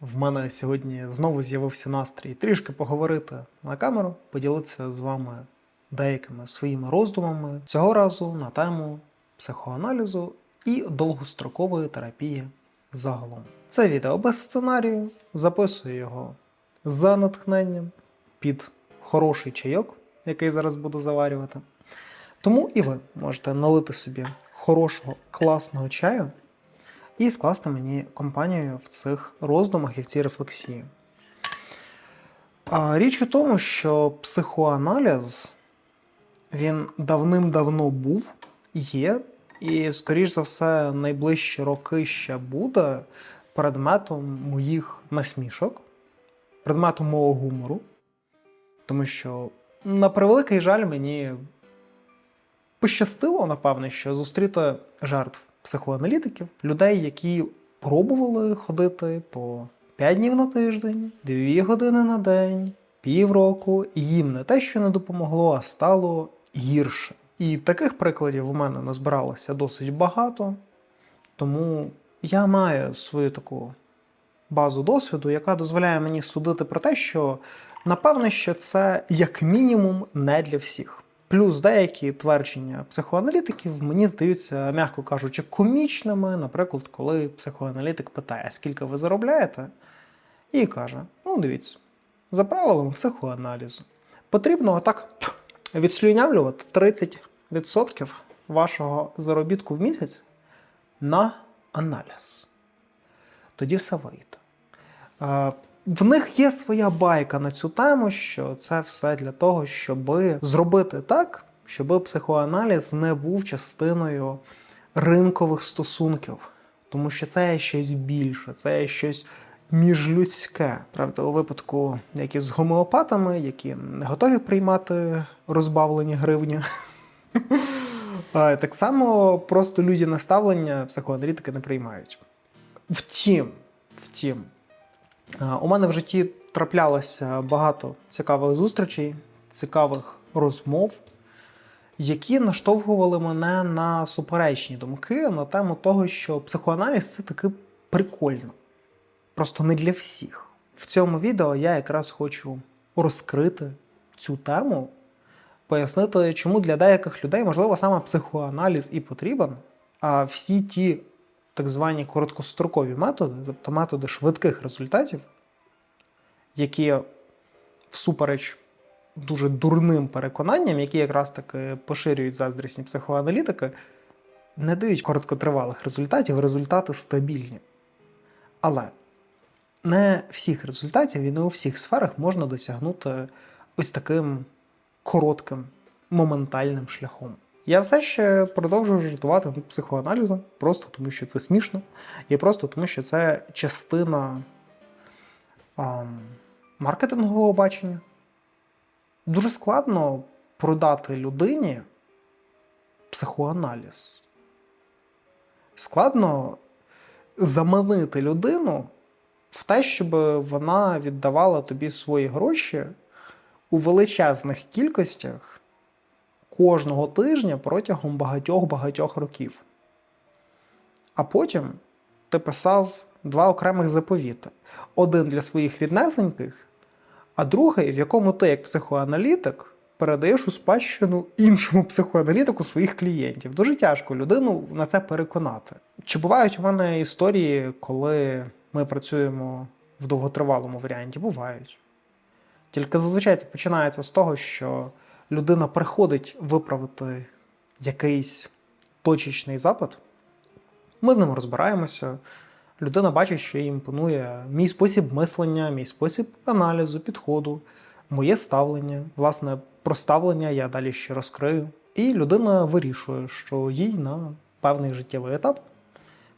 В мене сьогодні знову з'явився настрій трішки поговорити на камеру, поділитися з вами деякими своїми роздумами цього разу на тему психоаналізу і довгострокової терапії загалом. Це відео без сценарію, записую його за натхненням під хороший чайок, який зараз буду заварювати. Тому і ви можете налити собі хорошого, класного чаю і скласти мені компанію в цих роздумах і в цій рефлексії. Річ у тому, що психоаналіз він давним-давно був, є, і, скоріш за все, найближчі роки ще буде предметом моїх насмішок, предметом мого гумору. Тому що, на превеликий жаль, мені пощастило, напевне, що зустріти жертв психоаналітиків, людей, які пробували ходити по 5 днів на тиждень, 2 години на день, півроку, і їм не те, що не допомогло, а стало гірше. І таких прикладів у мене назбиралося досить багато, тому я маю свою таку базу досвіду, яка дозволяє мені судити про те, що напевно, що це як мінімум не для всіх. Плюс деякі твердження психоаналітиків мені здаються, м'яко кажучи, комічними. Наприклад, коли психоаналітик питає, скільки ви заробляєте, і каже: ну, дивіться, за правилами психоаналізу потрібно отак відслюнявлювати 30% вашого заробітку в місяць на аналіз. Тоді все вийде. В них є своя байка на цю тему, що це все для того, щоб зробити так, щоб психоаналіз не був частиною ринкових стосунків, тому що це є щось більше, це є щось міжлюдське. Правда, у випадку, як і з гомеопатами, які не готові приймати розбавлені гривні. Так само просто людяне ставлення психоаналітики не приймають. Втім, втім, у мене в житті траплялося багато цікавих зустрічей, цікавих розмов, які наштовхували мене на суперечні думки на тему того, що психоаналіз це таки прикольно. Просто не для всіх. В цьому відео я якраз хочу розкрити цю тему, пояснити, чому для деяких людей, можливо, саме психоаналіз і потрібен, а всі ті так звані короткострокові методи, тобто методи швидких результатів, які всупереч дуже дурним переконанням, які якраз таки поширюють заздрісні психоаналітики, не дають короткотривалих результатів, результати стабільні. Але не всіх результатів і не у всіх сферах можна досягнути ось таким коротким, моментальним шляхом. Я все ще продовжую жартувати над психоаналізом, просто тому що це смішно, і просто тому, що це частина ам, маркетингового бачення. Дуже складно продати людині психоаналіз. Складно заманити людину в те, щоб вона віддавала тобі свої гроші у величезних кількостях кожного тижня протягом багатьох-багатьох років. А потім ти писав два окремих заповіти: один для своїх ріднесеньких, а другий, в якому ти, як психоаналітик, передаєш у спадщину іншому психоаналітику своїх клієнтів. Дуже тяжко людину на це переконати. Чи бувають у мене історії, коли ми працюємо в довготривалому варіанті? Бувають. Тільки зазвичай це починається з того, що людина приходить виправити якийсь точечний запит. Ми з ним розбираємося. Людина бачить, що їй імпонує мій спосіб мислення, мій спосіб аналізу, підходу, моє ставлення. Власне, про ставлення я далі ще розкрию. І людина вирішує, що їй на певний життєвий етап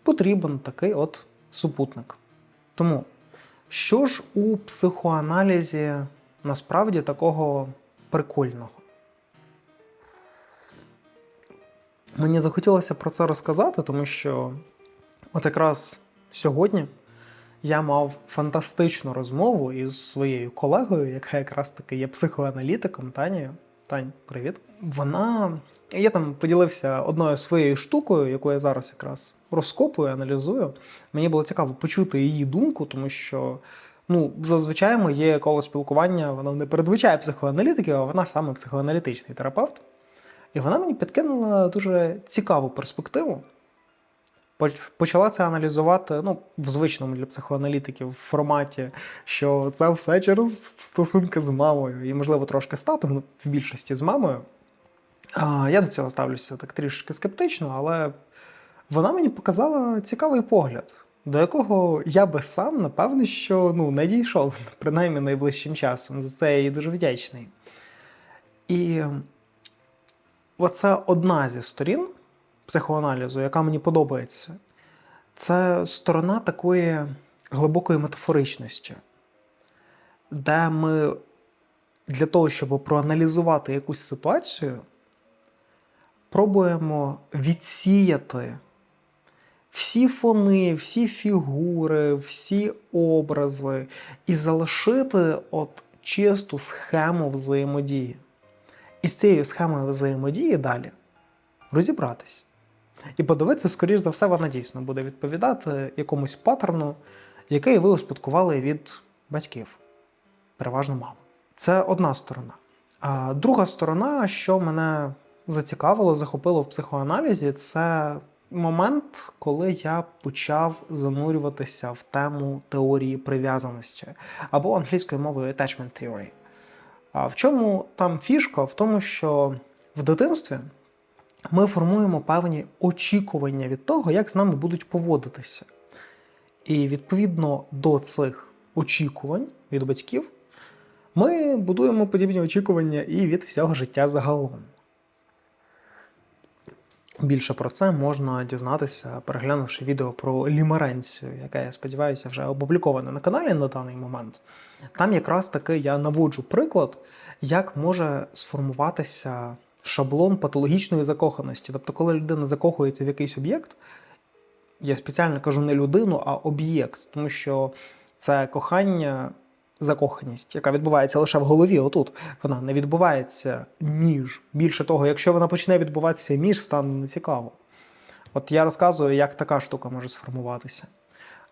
потрібен такий от супутник. Тому, що ж у психоаналізі насправді такого прикольного? Мені захотілося про це розказати, тому що от якраз сьогодні я мав фантастичну розмову із своєю колегою, яка якраз таки є психоаналітиком Танією. Тань, привіт. Вона. Я там поділився одною своєю штукою, яку я зараз якраз розкопую, аналізую. Мені було цікаво почути її думку, тому що ну, зазвичай моє коло спілкування воно не передбачає психоаналітиків, а вона саме психоаналітичний терапевт. І вона мені підкинула дуже цікаву перспективу. Почала це аналізувати ну, в звичному для психоаналітиків форматі, що це все через стосунки з мамою, і, можливо, трошки з татом, ну, в більшості з мамою. А, я до цього ставлюся так трішки скептично, але вона мені показала цікавий погляд, до якого я би сам, напевно, що ну, не дійшов, принаймні найближчим часом. За це я їй дуже вдячний. І оце одна зі сторін психоаналізу, яка мені подобається, це сторона такої глибокої метафоричності, де ми для того, щоб проаналізувати якусь ситуацію, пробуємо відсіяти всі фони, всі фігури, всі образи і залишити от чисту схему взаємодії. І з цією схемою взаємодії далі розібратись. І подивитися, скоріш за все, вона дійсно буде відповідати якомусь паттерну, який ви успадкували від батьків, переважно мами. Це одна сторона. А друга сторона, що мене зацікавило, захопило в психоаналізі, це момент, коли я почав занурюватися в тему теорії прив'язаності або англійською мовою attachment theory. А в чому там фішка? В тому, що в дитинстві ми формуємо певні очікування від того, як з нами будуть поводитися. І відповідно до цих очікувань від батьків, ми будуємо подібні очікування і від всього життя загалом. Більше про це можна дізнатися, переглянувши відео про лімеренцію, яке, я сподіваюся, вже опубліковане на каналі на даний момент. Там якраз таки я наводжу приклад, як може сформуватися шаблон патологічної закоханості. Тобто, коли людина закохується в якийсь об'єкт, я спеціально кажу не людину, а об'єкт, тому що це кохання, закоханість, яка відбувається лише в голові, отут, вона не відбувається між. Більше того, якщо вона почне відбуватися між, стане нецікаво. От я розказую, як така штука може сформуватися.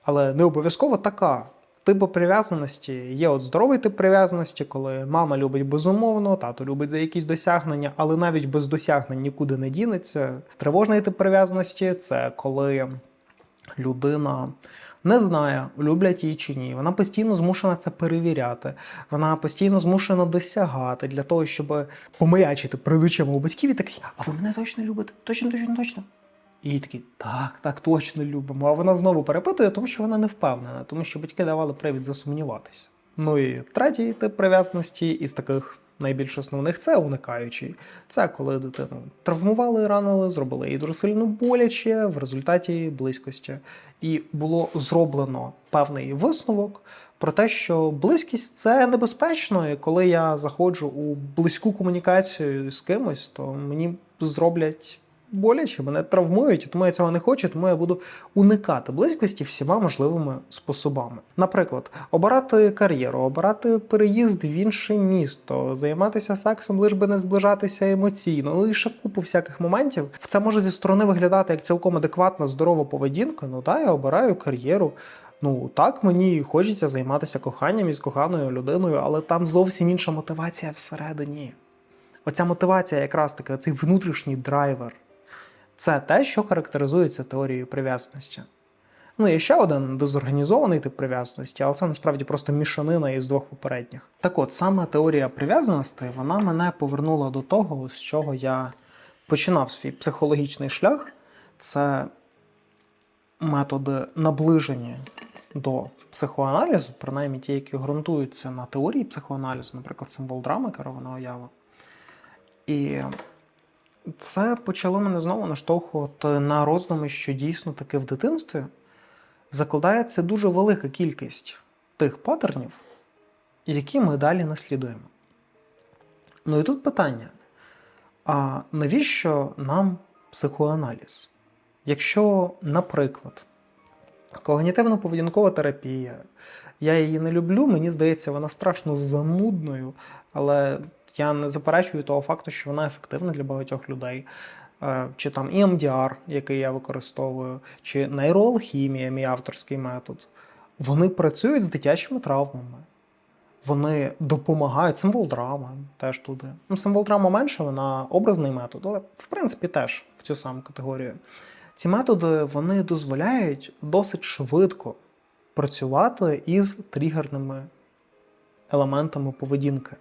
Але не обов'язково така. Типи прив'язаності є от здоровий тип прив'язаності, коли мама любить безумовно, тато любить за якісь досягнення, але навіть без досягнень нікуди не дінеться. Тривожний тип прив'язаності це коли людина не знає, люблять її чи ні. Вона постійно змушена це перевіряти. Вона постійно змушена досягати для того, щоб помаячити перед очима у батьків і такий, а ви мене точно любите? Точно, точно, точно. І їй такий, так, так, точно любимо. А вона знову перепитує, тому що вона не впевнена, тому що батьки давали привід засумніватися. Ну і третій тип прив'язаності із таких найбільш основних це уникаючий. Це коли дитину травмували, ранили, зробили їй дуже сильно боляче в результаті близькості. І було зроблено певний висновок про те, що близькість це небезпечно, і коли я заходжу у близьку комунікацію з кимось, то мені зроблять боляче, мене травмують, тому я цього не хочу, тому я буду уникати близькості всіма можливими способами. Наприклад, обирати кар'єру, обирати переїзд в інше місто, займатися сексом, лиш би не зближатися емоційно, ну і ще купу всяких моментів. Це може зі сторони виглядати як цілком адекватна, здорова поведінка. Ну та я обираю кар'єру. Ну так мені хочеться займатися коханням із коханою людиною, але там зовсім інша мотивація всередині. Оця мотивація, якраз таки, цей внутрішній драйвер. Це те, що характеризується теорією прив'язаності. Ну, є ще один дезорганізований тип прив'язаності, але це насправді просто мішанина із двох попередніх. Так от, саме теорія прив'язаності, вона мене повернула до того, з чого я починав свій психологічний шлях. Це методи наближення до психоаналізу, принаймні ті, які ґрунтуються на теорії психоаналізу, наприклад, символ драми, керована уява. І це почало мене знову наштовхувати на роздуми, що дійсно таки в дитинстві закладається дуже велика кількість тих паттернів, які ми далі наслідуємо. Ну і тут питання: а навіщо нам психоаналіз? Якщо, наприклад, когнітивно-поведінкова терапія, я її не люблю, мені здається, вона страшно занудною, але Я не заперечую того факту, що вона ефективна для багатьох людей. Е, Чи там EMDR, який я використовую, чи нейроалхімія, мій авторський метод. Вони працюють з дитячими травмами. Вони допомагають символ драма теж туди. Ну, символ драма менше, вона образний метод, але в принципі теж в цю саму категорію. Ці методи вони дозволяють досить швидко працювати із тригерними елементами поведінки.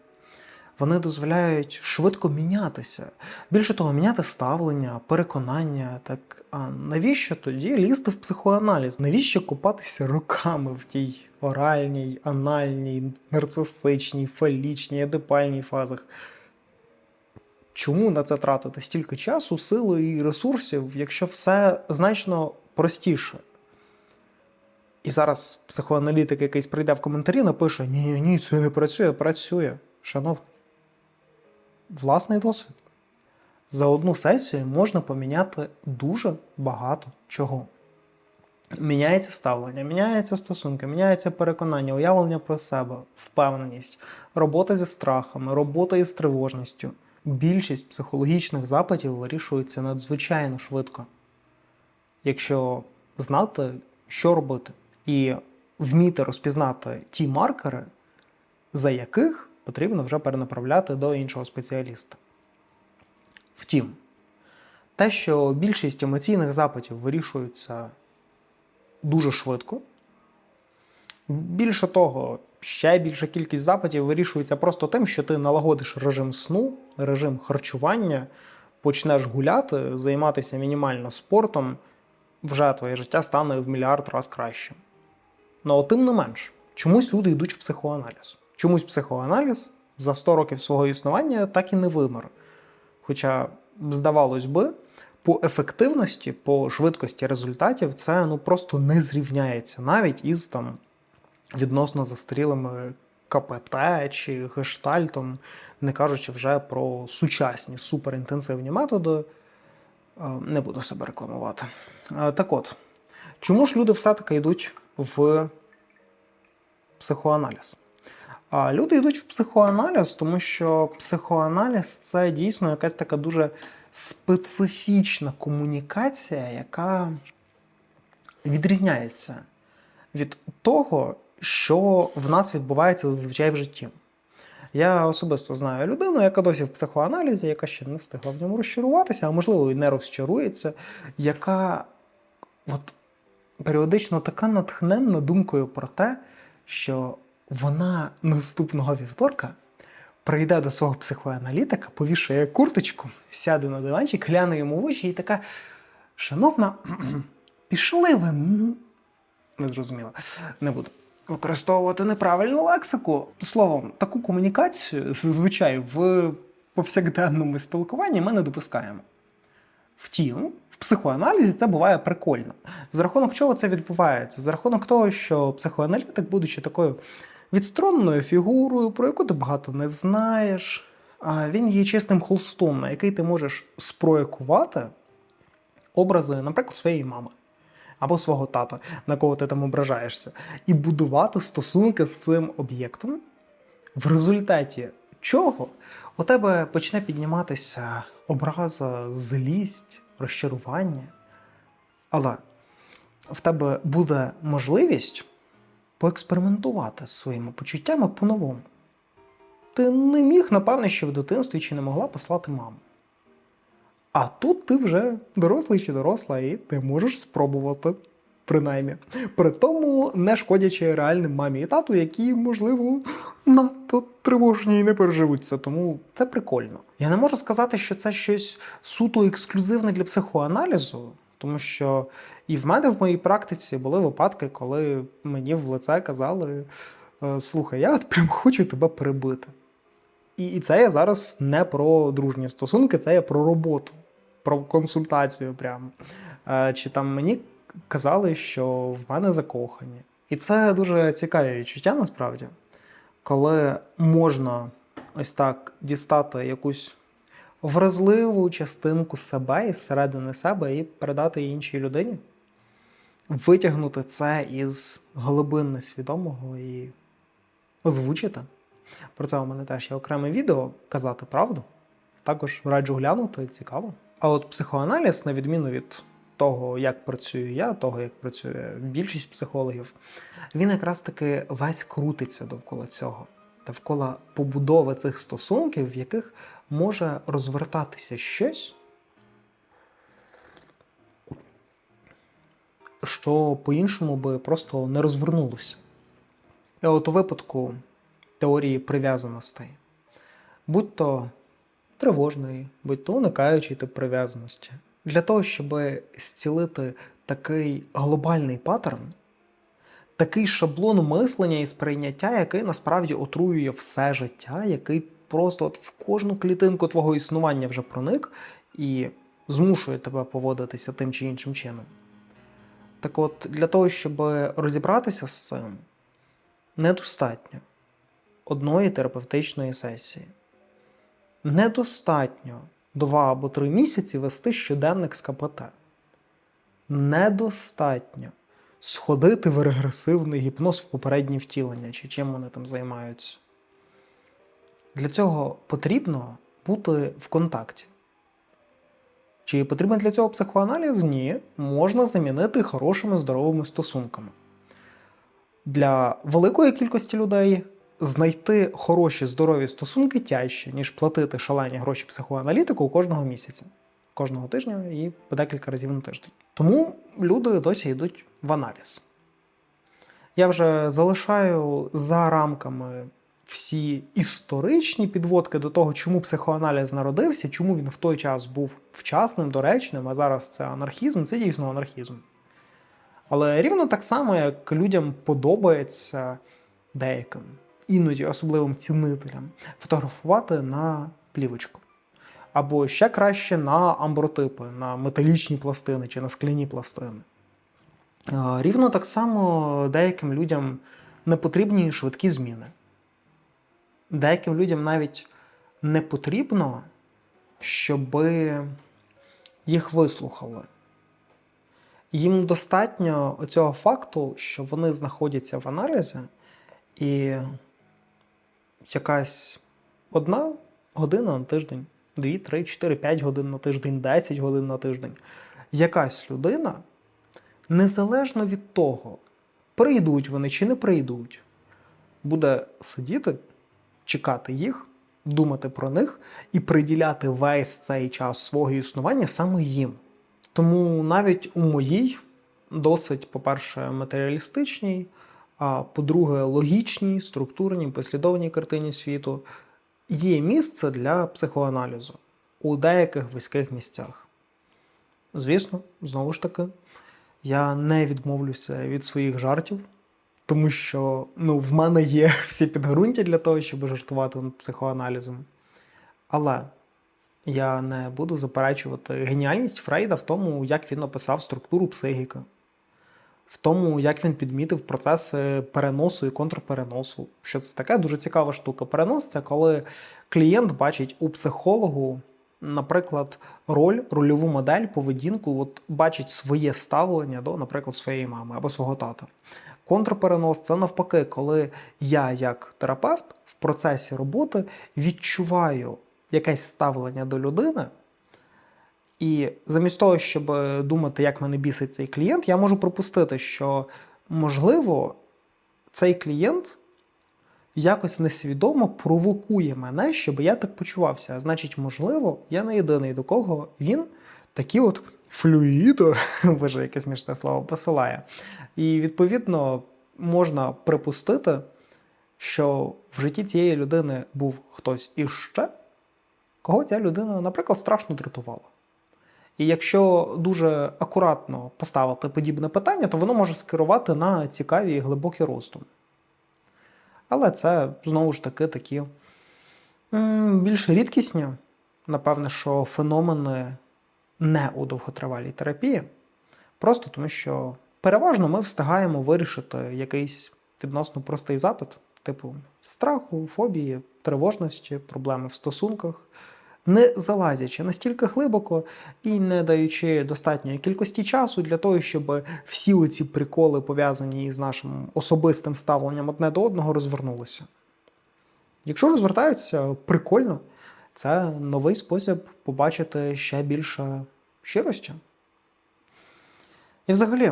Вони дозволяють швидко мінятися. Більше того, міняти ставлення, переконання. Так а навіщо тоді лізти в психоаналіз? Навіщо купатися роками в тій оральній, анальній, нарцисичній, фалічній, едипальній фазах? Чому на це тратити стільки часу, сили і ресурсів, якщо все значно простіше? І зараз психоаналітик якийсь прийде в коментарі, напише: Ні, ні, ні, це не працює, працює. Шановний. Власний досвід. За одну сесію можна поміняти дуже багато чого. Міняється ставлення, міняються стосунки, міняється переконання, уявлення про себе, впевненість, робота зі страхами, робота із тривожністю. Більшість психологічних запитів вирішується надзвичайно швидко. Якщо знати, що робити, і вміти розпізнати ті маркери, за яких потрібно вже перенаправляти до іншого спеціаліста. Втім, те, що більшість емоційних запитів вирішується дуже швидко. Більше того, ще більша кількість запитів вирішується просто тим, що ти налагодиш режим сну, режим харчування, почнеш гуляти, займатися мінімально спортом, вже твоє життя стане в мільярд раз кращим. Ну, тим не менш, чомусь люди йдуть в психоаналіз. Чомусь психоаналіз за 100 років свого існування так і не вимер. Хоча, здавалось би, по ефективності, по швидкості результатів це ну просто не зрівняється навіть із там відносно застарілими КПТ чи гештальтом, не кажучи вже про сучасні суперінтенсивні методи. Е, Не буду себе рекламувати. Е, Так от, чому ж люди все-таки йдуть в психоаналіз? А люди йдуть в психоаналіз, тому що психоаналіз це дійсно якась така дуже специфічна комунікація, яка відрізняється від того, що в нас відбувається зазвичай в житті. Я особисто знаю людину, яка досі в психоаналізі, яка ще не встигла в ньому розчаруватися, а можливо і не розчарується, яка от, періодично така натхненна думкою про те, що вона наступного вівторка прийде до свого психоаналітика, повішає курточку, сяде на диванчик, гляне йому в очі і така: Шановна, пішли ви. ну». Не зрозуміла, не буду. Використовувати неправильну лексику. Словом, таку комунікацію зазвичай в повсякденному спілкуванні ми не допускаємо. Втім, в психоаналізі це буває прикольно. За рахунок чого це відбувається? За рахунок того, що психоаналітик, будучи такою відстороненою фігурою, про яку ти багато не знаєш, а він є чистим холстом, на який ти можеш спроєкувати образи, наприклад, своєї мами. Або свого тата, на кого ти там ображаєшся, і будувати стосунки з цим об'єктом, в результаті чого у тебе почне підніматися образа, злість, розчарування. Але в тебе буде можливість поекспериментувати з своїми почуттями по-новому. Ти не міг, напевне, ще в дитинстві чи не могла послати маму. А тут ти вже дорослий чи доросла, і ти можеш спробувати, принаймні. При тому не шкодячи реальним мамі і тату, які, можливо, надто тривожні і не переживуть це. Тому це прикольно. Я не можу сказати, що це щось суто ексклюзивне для психоаналізу, тому що і в мене в моїй практиці були випадки, коли мені в лице казали: «Е, слухай, я от прям хочу тебе перебити. І, і це я зараз не про дружні стосунки, це я про роботу, про консультацію. Прямо. Е, Чи там мені казали, що в мене закохані. І це дуже цікаве відчуття насправді, коли можна ось так дістати якусь вразливу частинку себе із середини себе і передати іншій людині, витягнути це із глибин несвідомого і озвучити. Про це у мене теж є окреме відео казати правду. Також раджу глянути, цікаво. А от психоаналіз, на відміну від того, як працюю я, того, як працює більшість психологів, він якраз таки весь крутиться довкола цього, довкола побудови цих стосунків, в яких може розвертатися щось, що по-іншому би просто не розвернулося. І от у випадку теорії прив'язаностей, будь то тривожної, будь то уникаючий тип прив'язаності, для того, щоб зцілити такий глобальний паттерн, такий шаблон мислення і сприйняття, який насправді отруює все життя, який просто от в кожну клітинку твого існування вже проник і змушує тебе поводитися тим чи іншим чином. Так от, для того, щоб розібратися з цим, недостатньо одної терапевтичної сесії. Недостатньо два або три місяці вести щоденник з КПТ. Недостатньо сходити в регресивний гіпноз в попереднє втілення, чи чим вони там займаються. Для цього потрібно бути в контакті. Чи потрібен для цього психоаналіз? Ні. Можна замінити хорошими здоровими стосунками. Для великої кількості людей знайти хороші здорові стосунки тяжче, ніж платити шалені гроші психоаналітику кожного місяця, кожного тижня і по декілька разів на тиждень. Тому люди досі йдуть в аналіз. Я вже залишаю за рамками всі історичні підводки до того, чому психоаналіз народився, чому він в той час був вчасним, доречним, а зараз це анархізм, це дійсно анархізм. Але рівно так само, як людям подобається деяким, іноді особливим цінителям, фотографувати на плівочку. Або ще краще на амбротипи, на металічні пластини чи на скляні пластини. Е, Рівно так само деяким людям не потрібні швидкі зміни. Деяким людям навіть не потрібно, щоб їх вислухали. Їм достатньо цього факту, що вони знаходяться в аналізі, і якась одна година на тиждень, дві, три, чотири, п'ять годин на тиждень, 10 годин на тиждень. Якась людина, незалежно від того, прийдуть вони чи не прийдуть, буде сидіти, чекати їх, думати про них і приділяти весь цей час свого існування саме їм. Тому навіть у моїй досить, по-перше, матеріалістичній, а по-друге, логічній, структурній, послідовній картині світу є місце для психоаналізу у деяких вузьких місцях. Звісно, знову ж таки, я не відмовлюся від своїх жартів, тому що ну, в мене є всі підґрунтя для того, щоб жартувати над психоаналізом. Але я не буду заперечувати геніальність Фрейда в тому, як він описав структуру психіки, в тому, як він підмітив процеси переносу і контрпереносу. Що це таке дуже цікава штука. Перенос це коли клієнт бачить у психологу, наприклад, роль, рольову модель, поведінку, от бачить своє ставлення до, наприклад, своєї мами або свого тата. Контрперенос це навпаки, коли я, як терапевт, в процесі роботи відчуваю якесь ставлення до людини. І замість того, щоб думати, як мене бісить цей клієнт, я можу припустити, що, можливо, цей клієнт якось несвідомо провокує мене, щоб я так почувався. А значить, можливо, я не єдиний, до кого він такі от флюїдо, боже, яке смішне слово, посилає. І відповідно можна припустити, що в житті цієї людини був хтось іще, кого ця людина, наприклад, страшно дратувала. І якщо дуже акуратно поставити подібне питання, то воно може скерувати на цікаві і глибокі роздуми. Але це знову ж таки такі більш рідкісні, напевне, що феномени не у довготривалій терапії, просто тому що переважно ми встигаємо вирішити якийсь відносно простий запит, типу страху, фобії, тривожності, проблеми в стосунках, не залазячи настільки глибоко і не даючи достатньої кількості часу для того, щоб всі оці приколи, пов'язані з нашим особистим ставленням одне до одного, розвернулися. Якщо розвертаються, прикольно. Це новий спосіб побачити ще більше щирості. І взагалі,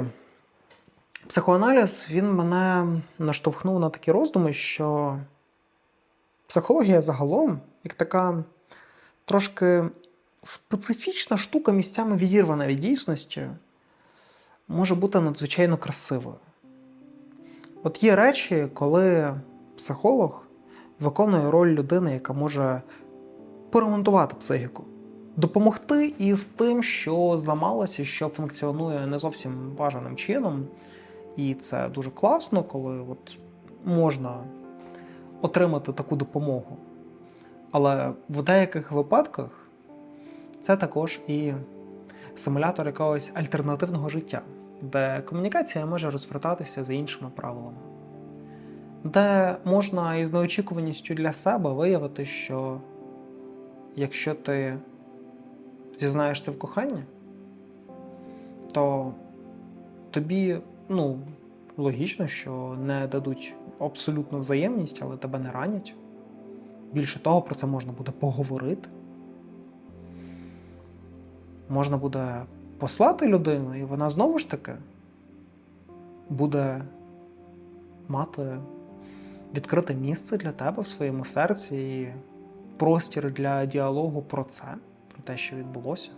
психоаналіз він мене наштовхнув на такі роздуми, що психологія загалом, як така трошки специфічна штука, місцями відірвана від дійсності, може бути надзвичайно красивою. От є речі, коли психолог виконує роль людини, яка може поремонтувати психіку, допомогти із тим, що зламалося, що функціонує не зовсім бажаним чином. І це дуже класно, коли от можна отримати таку допомогу. Але в деяких випадках це також і симулятор якогось альтернативного життя, де комунікація може розвертатися за іншими правилами, де можна із неочікуваністю для себе виявити, що якщо ти зізнаєшся в коханні, то тобі, ну, логічно, що не дадуть абсолютну взаємність, але тебе не ранять. Більше того, про це можна буде поговорити. Можна буде послати людину, і вона знову ж таки буде мати відкрите місце для тебе в своєму серці і простір для діалогу про це, про те, що відбулося.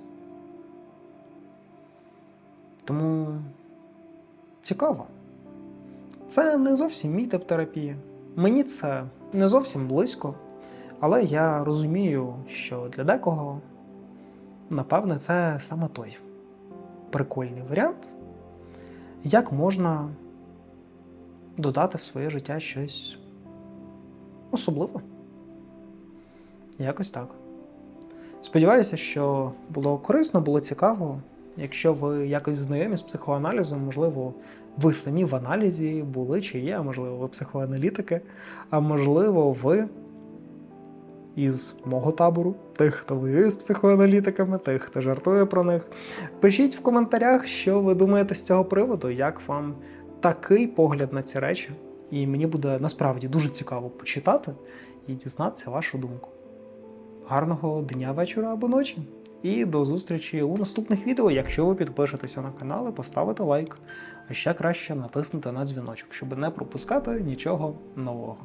Тому цікаво. Це не зовсім мій тип терапії. Мені це не зовсім близько, але я розумію, що для декого, напевне, це саме той прикольний варіант, як можна додати в своє життя щось особливе. Якось так. Сподіваюся, що було корисно, було цікаво. Якщо ви якось знайомі з психоаналізом, можливо, ви самі в аналізі були чи є, а можливо, ви психоаналітики, а можливо, ви із мого табору, тих, хто воює з психоаналітиками, тих, хто жартує про них. Пишіть в коментарях, що ви думаєте з цього приводу, як вам такий погляд на ці речі. І мені буде насправді дуже цікаво почитати і дізнатися вашу думку. Гарного дня, вечора або ночі! І до зустрічі у наступних відео, якщо ви підпишетеся на канал і поставите лайк, а ще краще натиснути на дзвіночок, щоб не пропускати нічого нового.